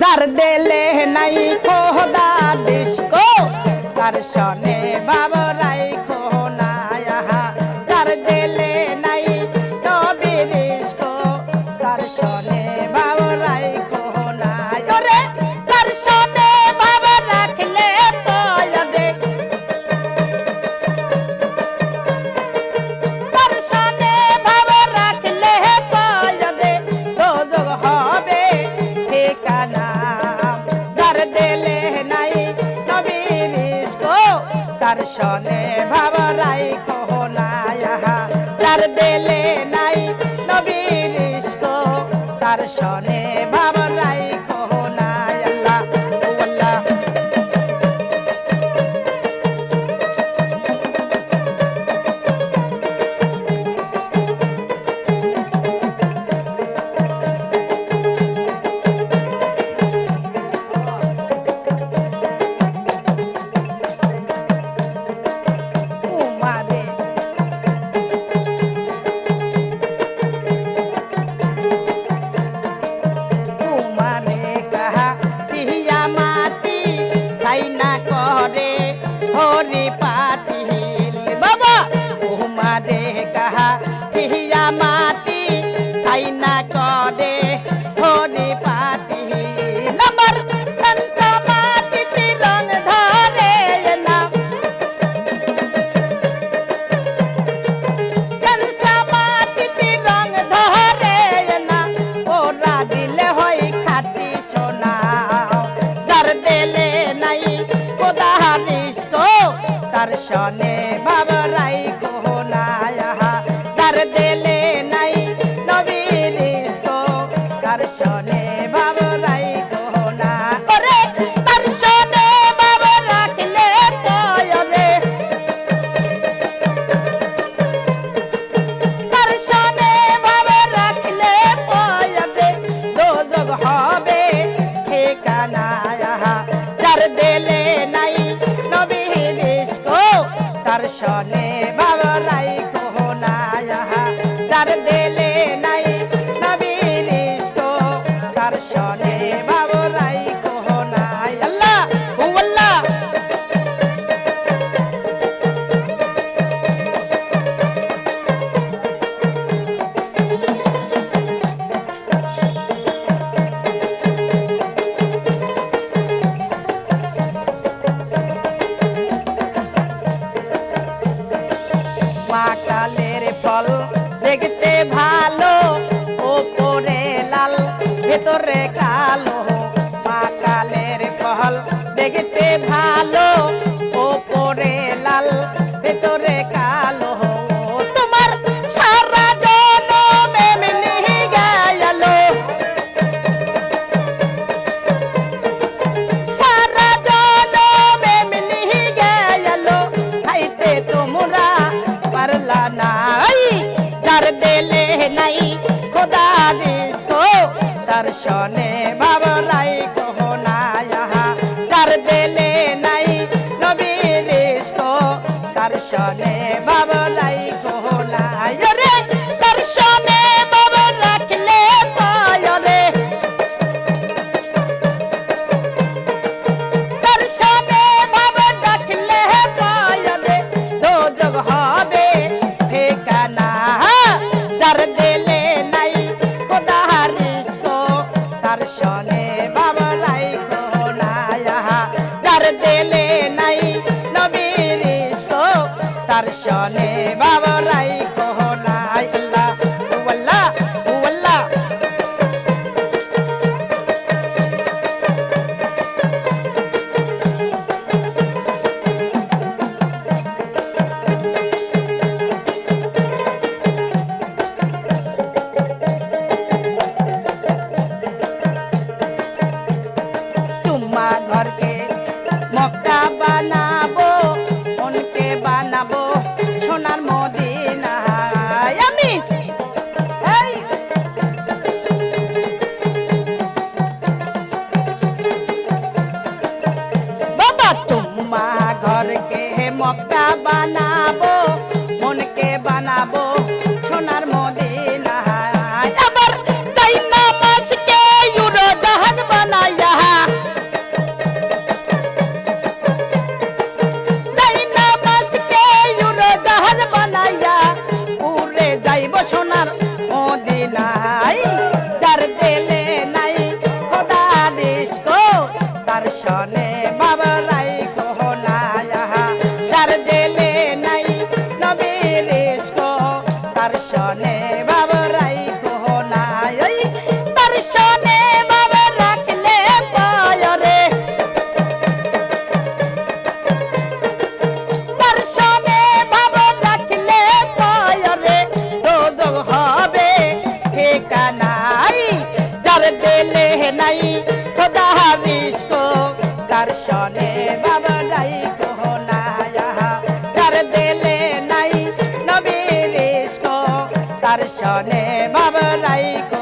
যার দেলে নাই খোদা দিস্কো তার সনে বাবরাই দর্শনে ভাবরাই কহলায়া তার দেলে নাই নবীন ইস্ক দর্শনে ভাব har shone babra তার সনে বা ভেতরে কালো পাকালের ফল দেখতে ভালো ওপরে লাল ভেতরে কালো। তার দেলে নাই, খোদা হারিসকো তার সনে বাবা নাই কোনায়াহা তার দেলে নাই নবীর তার সনে বাবা নাই ধরবে মক্কা বানাবো, মনকে বানাবো সোনার মদিনা আমি! বাবা তোমা ঘরকে মক্কা বানাবো, মনকে বানাবো সোনার মদিনা নাই, খোদা রিস্কো তার সনে বাবা নাই কোহনা তার দিলে নাই নবী রিস্কো তার সনে বাবা নাই কোহনা